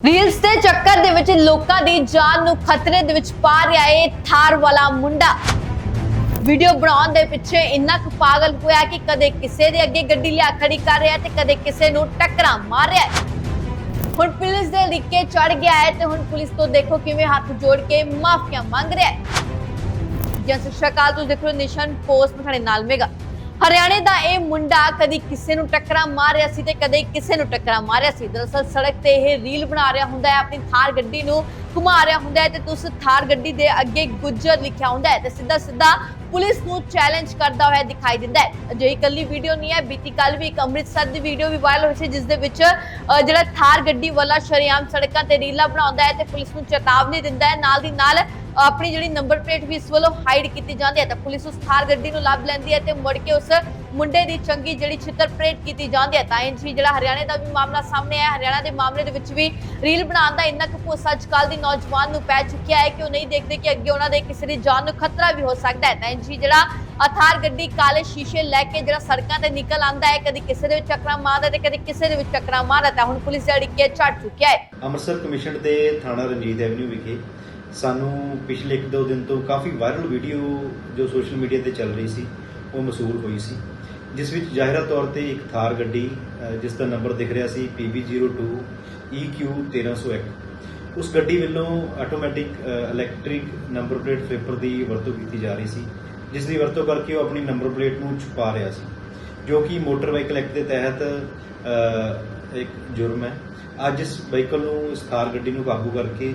Reels ਦੇ ਚੱਕਰ ਦੇ ਵਿੱਚ ਲੋਕਾਂ ਦੀ ਜਾਨ ਨੂੰ ਖਤਰੇ ਦੇ ਵਿੱਚ ਪਾ ਰਿਹਾ ਏ ਥਾਰ ਵਾਲਾ ਮੁੰਡਾ। ਵੀਡੀਓ ਬਣਾਉਣ ਦੇ ਪਿੱਛੇ ਇੰਨਾ ਕੁ ਪਾਗਲ ਹੋਇਆ ਕਿ ਕਦੇ ਕਿਸੇ ਦੇ ਅੱਗੇ ਗੱਡੀ ਲਿਆ ਖੜੀ ਕਰ ਰਿਹਾ ਤੇ ਕਦੇ ਕਿਸੇ ਨੂੰ ਟੱਕਰਾਂ ਮਾਰ ਰਿਹਾ ਹੁਣ ਪੁਲਿਸ ਦੇ ਲਿੱਕੇ ਚੜ ਗਿਆ ਹੈ ਤੇ ਹੁਣ ਪੁਲਿਸ ਤੋਂ ਦੇਖੋ ਕਿਵੇਂ ਹੱਥ ਜੋੜ ਕੇ ਮਾਫੀਆਂ ਮੰਗ ਰਿਹਾ ਹੈ। ਜਸ ਸ਼ਕਾਲ ਤੁਸੀਂ ਦੇਖ ਨਿਸ਼ਨ ਪੋਸਟ ਤੁਹਾਡੇ ਨਾਲ ਮੇਗਾ ਹਰਿਆਣੇ ਦਾ ਇਹ ਮੁੰਡਾ ਕਦੀ ਕਿਸੇ ਨੂੰ ਟੱਕਰਾਂ ਮਾਰ ਰਿਹਾ ਸੀ ਤੇ ਕਦੇ ਕਿਸੇ ਨੂੰ ਟੱਕਰਾਂ ਮਾਰਿਆ ਸੀ। ਦਰਅਸਲ ਸੜਕ ਤੇ ਇਹ ਰੀਲ ਬਣਾ ਰਿਹਾ ਹੁੰਦਾ ਹੈ, ਆਪਣੀ ਥਾਰ ਗੱਡੀ ਨੂੰ ਘੁਮਾ ਰਿਹਾ ਹੁੰਦਾ ਹੈ ਤੇ ਉਸ ਥਾਰ ਗੱਡੀ ਦੇ ਅੱਗੇ ਗੁੱਜਰ ਲਿਖਿਆ ਹੁੰਦਾ ਹੈ ਤੇ ਸਿੱਧਾ ਸਿੱਧਾ ਪੁਲਿਸ ਨੂੰ ਚੈਲੰਜ ਕਰਦਾ ਹੋਇਆ ਦਿਖਾਈ ਦਿੰਦਾ ਹੈ। ਅਜਿਹੀ ਇਕੱਲੀ ਵੀਡੀਓ ਨਹੀਂ ਹੈ, ਬੀਤੀ ਕੱਲ ਵੀ ਇੱਕ ਅੰਮ੍ਰਿਤਸਰ ਦੀ ਵੀਡੀਓ ਵੀ ਵਾਇਰਲ ਹੋਈ ਸੀ, ਜਿਸ ਦੇ ਵਿੱਚ ਜਿਹੜਾ ਥਾਰ ਗੱਡੀ ਵਾਲਾ ਸ਼ਰੇਆਮ ਸੜਕਾਂ ਤੇ ਰੀਲਾਂ ਬਣਾਉਂਦਾ ਹੈ ਤੇ ਪੁਲਿਸ ਨੂੰ ਚੇਤਾਵਨੀ ਦਿੰਦਾ ਹੈ। ਨਾਲ ਦੀ ਨਾਲ ਆਪਣੀ ਜਿਹੜੀ ਨੰਬਰ ਪਲੇਟ ਵੀ ਇਸ ਵੱਲੋਂ ਹਾਈਡ ਕੀਤੀ ਜਾਂਦੀ ਹੈ ਤਾਂ ਪੁਲਿਸ ਉਸ ਥਾਰ ਗੱਡੀ ਨੂੰ ਲੱਭ ਲੈਂਦੀ ਹੈ ਤੇ ਮੁੜ ਕੇ ਉਸ ਮੁੰਡੇ ਦੀ ਚੰਗੀ ਜਿਹੜੀ ਛਿੱਤਰ ਪਰੇਡ ਕੀਤੀ ਜਾਂਦੀ ਹੈ ਤਾਂ ਇੰਜ ਹੀ ਜਿਹੜਾ ਹਰਿਆਣੇ ਦਾ ਵੀ ਮਾਮਲਾ ਸਾਹਮਣੇ ਆਇਆ ਹਰਿਆਣਾ ਦੇ ਮਾਮਲੇ ਦੇ ਵਿੱਚ ਵੀ ਰੀਲ ਬਣਾਉਣ ਦਾ ਇੰਨਾ ਕੁ ਭੁੱਸ ਅੱਜ ਦੀ ਨੌਜਵਾਨ ਨੂੰ ਪੈ ਚੁੱਕਿਆ ਹੈ ਕਿ ਉਹ ਨਹੀਂ ਦੇਖਦੇ ਕਿ ਅੱਗੇ ਉਹਨਾਂ ਦੇ ਕਿਸੇ ਦੀ ਜਾਨ ਨੂੰ ਖਤਰਾ ਵੀ ਹੋ ਸਕਦਾ ਹੈ। ਤਾਂ ਇੰਜ ਹੀ ਜਿਹੜਾ ਅਥਾਰ ਗੱਡੀ ਕਾਲੇ ਸ਼ੀਸ਼ੇ ਲੈ ਕੇ ਜਿਹੜਾ ਸੜਕਾਂ ਤੇ ਨਿਕਲ ਆਂਦਾ ਹੈ, ਕਦੀ ਕਿਸੇ ਦੇ ਵਿੱਚ ਟੱਕਰਾਂ ਮਾਰਦਾ ਤੇ ਕਦੀ ਕਿਸੇ ਦੇ ਵਿੱਚ ਟੱਕਰਾਂ ਮਾਰਦਾ ਤਾਂ ਹੁਣ ਪੁਲਿਸ ਦੇ ਅੜਿੱਕੇ ਝੜ ਚੁੱਕਿਆ ਹੈ। ਅੰਮ੍ਰਿਤਸਰ ਕਮਿਸ਼ਨ ਦੇ ਥਾਣਾ ਰਣਜੀਤ ਐਵਨਿਊ ਵਿਖੇ ਸਾਨੂੰ ਪਿਛਲੇ 1-2 ਦਿਨ ਤੋਂ ਕਾਫੀ ਵਾਇਰਲ ਵੀਡੀਓ ਜੋ ਸੋਸ਼ਲ ਮੀਡੀਆ ਤੇ ਚੱਲ ਰਹੀ ਸੀ, ਉਹ ਮਸੂਲ ਹੋਈ ਸੀ, ਜਿਸ ਵਿੱਚ ਜ਼ਾਹਿਰਾ ਤੌਰ ਤੇ ਇੱਕ ਥਾਰ ਗੱਡੀ ਜਿਸ ਦਾ ਨੰਬਰ ਦਿਖ ਰਿਹਾ ਸੀ PB02 EQ1301 ਉਸ ਗੱਡੀ ਵੱਲੋਂ automatic electric number plate flipper ਦੀ ਵਰਤੋਂ ਕੀਤੀ ਜਾ ਰਹੀ ਸੀ, ਜਿਸ ਦੀ ਵਰਤੋਂ ਕਰਕੇ ਉਹ ਆਪਣੀ ਨੰਬਰ ਪਲੇਟ ਨੂੰ ਛੁਪਾ ਰਿਹਾ ਸੀ, ਜੋ ਕਿ ਮੋਟਰ ਵਾਹੀਕਲ ਐਕਟ ਦੇ ਤਹਿਤ ਇੱਕ ਜੁਰਮ ਹੈ। ਅੱਜ ਇਸ ਵਹੀਕਲ ਨੂੰ ਇਸ ਥਾਰ ਗੱਡੀ ਨੂੰ ਕਾਬੂ ਕਰਕੇ